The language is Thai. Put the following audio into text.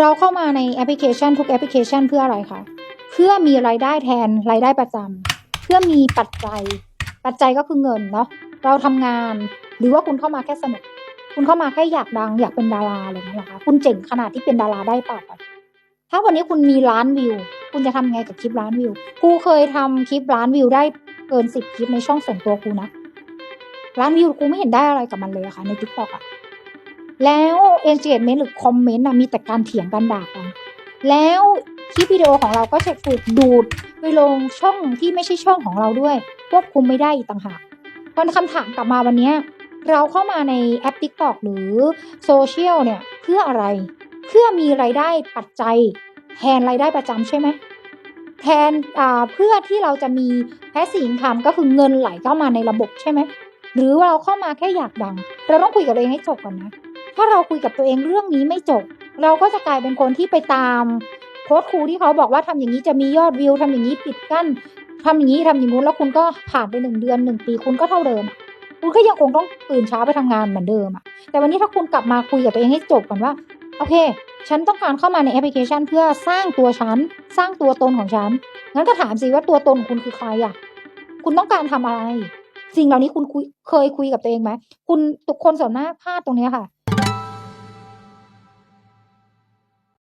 เราเข้ามาในแอปพลิเคชันทุกแอปพลิเคชันเพื่ออะไรคะ เพื่อมีรายได้แทนรายได้ประจำเพื่อมีปัจจัย ปัจจัยก็คือเงินเนาะ เราทำงานหรือว่าคุณเข้ามาแค่สนุก คุณเข้ามาแค่อยากดังอยากเป็นดาราอะไรอย่างเงี้ยเหรอคะ คุณเจ๋งขนาดที่เป็นดาราได้เปล่าถ้าวันนี้คุณมีล้านวิว คุณจะทำไงกับคลิปล้านวิว กูเคยทำคลิปล้านวิวได้เกินสิบคลิปในช่องส่วนตัวกูนะ ล้านวิวกูไม่เห็นได้อะไรกับมันเลยอะค่ะในทิกตอกอะ แล้ว engagement หรือคอมเมนต์อะมีแต่การเถียงกันด่ากัน แล้วคลิปวิดีโอของเราก็จะถูกดูดไปลงช่องที่ไม่ใช่ช่องของเราด้วยควบคุมไม่ได้อีกต่างหากตอนคำถามกลับมาวันนี้เราเข้ามาในแอป TikTok หรือโซเชียลเนี่ยเพื่ออะไร เพื่อมีรายได้ปัจจัย แทนรายได้ประจำใช่ไหมแทนอ่าเพื่อที่เราจะมีแพสซีฟอินคัมก็คือเงินไหลเข้ามาในระบบใช่ไหมหรือว่าเราเข้ามาแค่อยากดัง เราต้องคุยกับตัวเองให้จบก่อนนะ ถ้าเราคุยกับตัวเองเรื่องนี้ไม่จบ เราก็จะกลายเป็นคนที่ไปตามโค้ดครูที่เขาบอกว่าทำอย่างนี้จะมียอดวิวทำอย่างนี้ปิดกั้นทำอย่างนี้ทำอย่างนู้นแล้วคุณก็ผ่านไปหนึ่งเดือนหนึ่งปีคุณก็เท่าเดิมคุณก็ยังคงต้องตื่นเช้าไปทำงานเหมือนเดิมอะแต่วันนี้ถ้าคุณกลับมาคุยกับตัวเองให้จบก่อนว่า โอเค ฉันต้องการเข้ามาในแอปพลิเคชัน เพื่อสร้างตัวฉัน สร้างตัวตนของฉัน งั้นก็ถามสิว่าตัวตนของคุณคือใครอะคุณต้องการทำอะไร สิ่งเหล่านี้คุณคุยเคยคุยกับตัวเองไหม คุณทุกคนส่วนมากพลาดตรงนี้ค่ะ